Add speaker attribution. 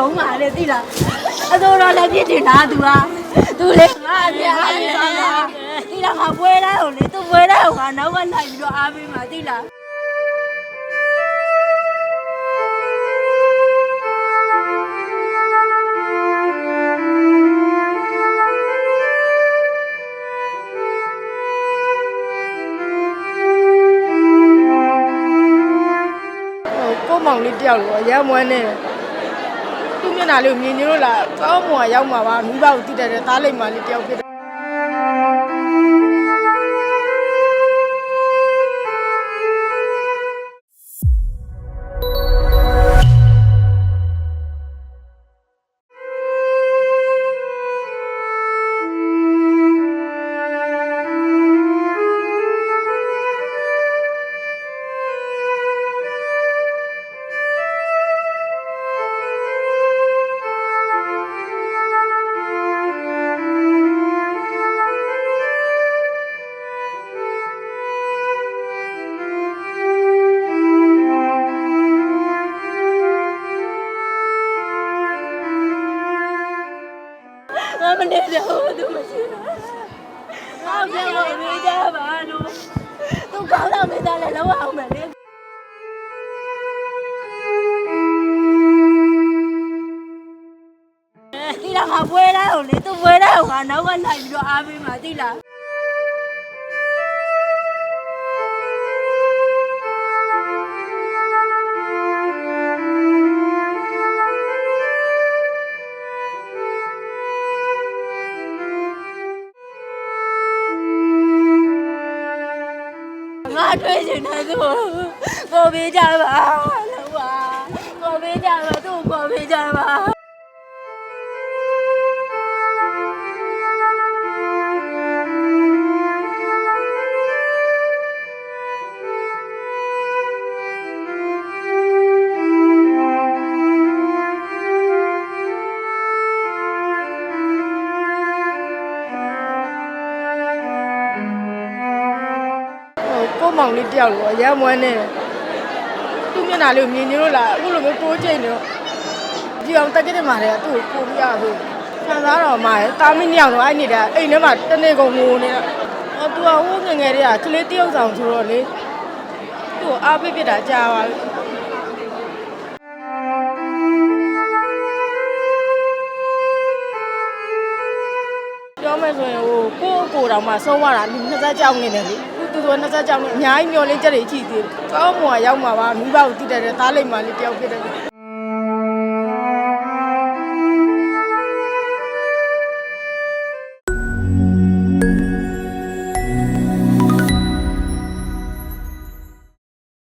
Speaker 1: လုံးပါလေသိလားအစိုးရလည်းပြစ်တင်တာသူကသူလေငါအပြားလေးပါလားသိလားငါပွဲတိုင်းကိုလေသူပွဲတိုင်းကိုငါနောက်ကနိုင်ပြီးတော့အားပေးမှာသိလား
Speaker 2: ကိုမောင်လေးတယောက်ကိုအရမ်းမွမ်းနေတယ် မျက်နှာလေးကိုမြင်နေလို့လားကောင်းမွန်ရောက်မှာပါမိဘကိုတည်တယ်တဲ့သားလိမ့်မလေးတယောက်ဖြစ်
Speaker 1: မနေတော့သူမရှိတော့ငါပြန်လို့မေးကြပါလို့သူကောင်းတော့မေးသားလဲလောက်အောင်မယ်လေဒီလားငါပွဲတိုင်းကိုလေသူပွဲတိုင်းကိုငါနောက်ကလို ငါတွေ့ချင်တယ်သူကိုပေးကြပါလို့ပါ
Speaker 2: ကိုယ့်မောင်လေးတယောက်လို့အရမ်းမွမ်းနေတယ်သူ့မျက်နှာလေးကိုမြင်နေလို့လားအခုလိုမျိုးတိုးကျိတ်နေတော့ဒီအောင်တက်ကြတဲ့မှာလေသူ့ကိုပို့ပြရဘူးခံစားတော့မှာတာမင်းညောင်တော့အဲ့နေတာအိမ်ထဲမှာတနေ့ကုန်ငိုနေတာဟောသူကဟိုးငယ်ငယ်တည်းကကလေးတယောက်ဆောင်ဆိုတော့လေသူ့ကိုအားပေးပြတာကြာပါပြီပြောမယ်ဆိုရင်ဟိုကိုယ့်ကိုယ်တော်မှဆုံးသွားတာနှစ်သက်ကြောက်နေတယ်လေ သူသူကနှစ်သက်ကြောက်နေအများကြီးမျောလင်းချက်တွေကြည့်သေးတယ်ကောင်းမွန်ရောက်မှာပါမိဘကိုတည်တယ်တဲ့သားလိမ့်မလေးတယောက်ဖြစ်တယ်